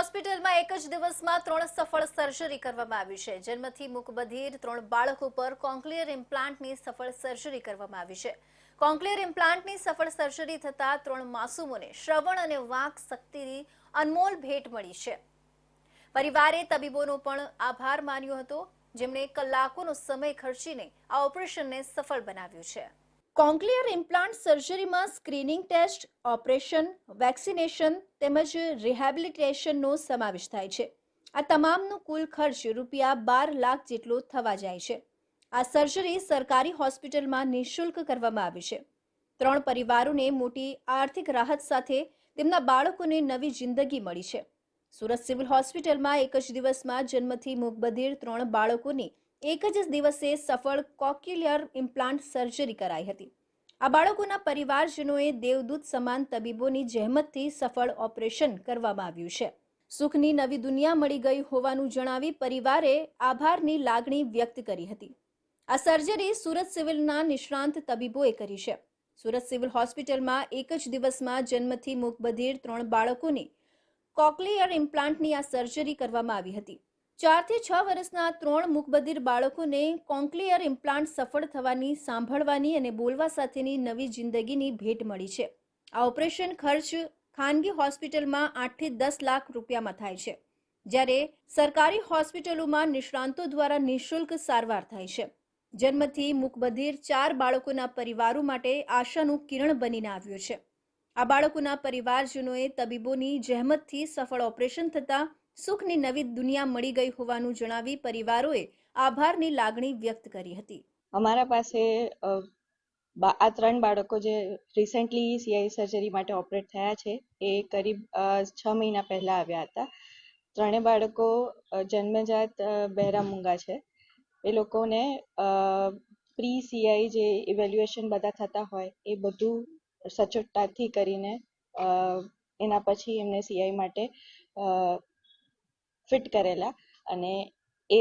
હોસ્પિટલમાં એક જ દિવસમાં ત્રણ સફળ સર્જરી કરવામાં આવી છે. જન્મથી મુકબધિર ત્રણ બાળકો પર કોન્ક્લિયર ઇમ્પ્લાન્ટની સફળ સર્જરી કરવામાં આવી છે. કોન્ક્લિયર ઇમ્પ્લાન્ટની સફળ સર્જરી થતા ત્રણ માસૂમોને શ્રવણ અને વાંક શક્તિની અનમોલ ભેટ મળી છે. પરિવારે તબીબોનો પણ આભાર માન્યો હતો. જેમણે કલાકોનો સમય ખર્ચીને આ ઓપરેશનને સફળ બનાવ્યું છે. કોન્ક્લિયર ઇમ્પ્લાન્ટ સર્જરીમાં સ્ક્રીનિંગ ટેસ્ટ, ઓપરેશન, વેક્સિનેશન તેમજ રિહેબિલિટેશનનો સમાવેશ થાય છે. આ તમામનો કુલ ખર્ચ રૂપિયા બાર લાખ જેટલો થવા જાય છે. આ સર્જરી સરકારી હોસ્પિટલમાં નિઃશુલ્ક કરવામાં આવી છે. ત્રણ પરિવારોને મોટી આર્થિક રાહત સાથે તેમના બાળકોને નવી જિંદગી મળી છે. સુરત સિવિલ હોસ્પિટલમાં એક જ દિવસમાં જન્મથી મૂકબધિર ત્રણ બાળકોની એક જ દિવસે સફળ કોક્યુલિયર ઇમ્પ્લાન્ટ સર્જરી કરાઈ હતી. આ બાળકોના પરિવારજનોએ દેવદૂત સમાન તબીબોની જહેમતથી સફળ ઓપરેશન કરવામાં આવ્યું છે. સુખની નવી દુનિયા મળી ગઈ હોવાનું જણાવી પરિવારે આભારની લાગણી વ્યક્ત કરી હતી. આ સર્જરી સુરત સિવિલના નિષ્ણાંત તબીબોએ કરી છે. સુરત સિવિલ હોસ્પિટલમાં એક જ દિવસમાં જન્મથી મૂકબધિર ત્રણ બાળકોની કોકલિયર ઇમ્પ્લાન્ટની આ સર્જરી કરવામાં આવી હતી. ચારથી છ વર્ષના ત્રણ મુખબધિર બાળકોને કોન્ક્લિયર ઇમ્પ્લાન્ટ સફળ થવાની, સાંભળવાની અને બોલવા સાથેની નવી જિંદગીની ભેટ મળી છે. આ ઓપરેશન ખર્ચ ખાનગી હોસ્પિટલમાં આઠથી દસ લાખ રૂપિયામાં થાય છે, જ્યારે સરકારી હોસ્પિટલોમાં નિષ્ણાંતો દ્વારા નિઃશુલ્ક સારવાર થાય છે. જન્મથી મુકબધિર ચાર બાળકોના પરિવારો માટે આશાનું કિરણ બનીને આવ્યું છે. આ બાળકોના પરિવારજનોએ તબીબોની જહેમતથી સફળ ઓપરેશન થતાં સુખની નવી દુનિયા મળી ગઈ હોવાનું જણાવી પરિવારોએ આભારની લાગણી વ્યક્ત કરી હતી. અમારા પાસે આ ત્રણ બાળકો જે રિસેન્ટલી સીઆઈ સર્જરી માટે ઓપરેટ થયા છે, એ કરીબ છ મહિના પહેલા આવ્યા હતા. ત્રણેય બાળકો જન્મજાત બહેરા મૂંગા છે. એ લોકોને પ્રી સીઆઈ જે ઇવેલ્યુએશન બધા થતા હોય, એ બધું સચોટતાથી કરીને એના પછી એમને સીઆઈ માટે ફિટ કરેલા અને એ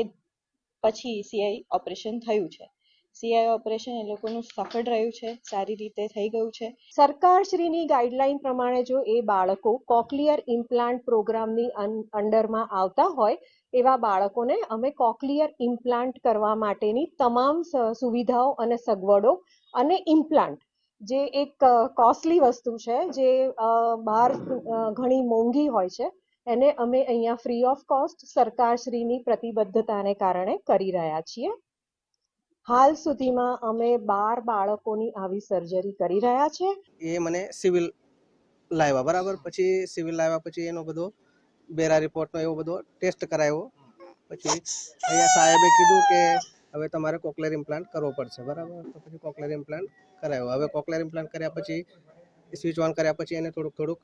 પછી સીઆઈ ઓપરેશન થયું છે. સીઆઈ ઓપરેશન એ લોકોનું સફળ રહ્યું છે, સારી રીતે થઈ ગયું છે. સરકારશ્રીની ગાઈડલાઈન પ્રમાણે જો એ બાળકો કોકલિયર ઇમ્પ્લાન્ટ પ્રોગ્રામની અંડરમાં આવતા હોય, એવા બાળકોને અમે કોકલિયર ઇમ્પ્લાન્ટ કરવા માટેની તમામ સુવિધાઓ અને સગવડો અને ઇમ્પ્લાન્ટ, જે એક કોસ્ટલી વસ્તુ છે, જે બહાર ઘણી મોંઘી હોય છે એને અમે અહીંયા ફ્રી ઓફ કોસ્ટ સરકારશ્રીની પ્રતિબદ્ધતાને કારણે કરી રહ્યા છીએ. હાલ સુધીમાં અમે બાર બાળકોની આવી સર્જરી કરી રહ્યા છે. એ મને સિવિલ લાવ્યા, બરાબર? પછી સિવિલ લાવ્યા પછી એનો બધો બેરા રિપોર્ટનો એવો બધો ટેસ્ટ કરાવ્યો પછી અહીંયા સાહેબે કીધું કે હવે તમારે કોકલેર ઇમ્પ્લાન્ટ કરવો પડશે, બરાબર? તો પછી કોકલેર ઇમ્પ્લાન્ટ કરાયો. હવે કોકલેર ઇમ્પ્લાન્ટ કર્યા પછી સ્વિચ ઓન કર્યા પછી એને થોડુંક થોડુંક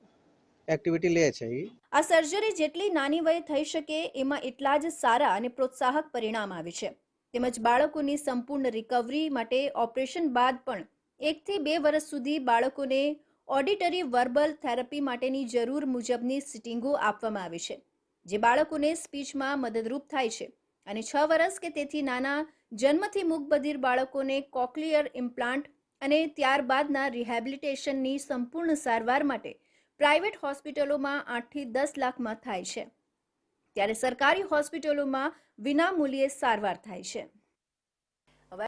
એક્ટિવિટી લે છે આ સર્જરી જેટલી નાની વયે થઈ શકે, એમાં એટલા જ સારા અને પ્રોત્સાહક પરિણામ આવે છે. તેમજ બાળકોની સંપૂર્ણ રિકવરી માટે ઓપરેશન બાદ પણ એકથી બે વર્ષ સુધી બાળકોને ઓડિટરી વર્બલ થેરપી માટેની જરૂર મુજબની સિટિંગો આપવામાં આવે છે, જે બાળકોને સ્પીચમાં મદદરૂપ થાય છે. અને છ વર્ષ કે તેથી નાના જન્મથી મૂકબધિર બાળકોને કોક્લિયર ઇમ્પ્લાન્ટ અને ત્યારબાદના રિહેબિલિટેશનની સંપૂર્ણ સારવાર માટે પ્રાઇવેટ હોસ્પિટલોમાં આઠથી દસ લાખમાં થાય છે. ત્યારે સરકારી હોસ્પિટલોમાં વિનામૂલ્યે સારવાર થાય છે.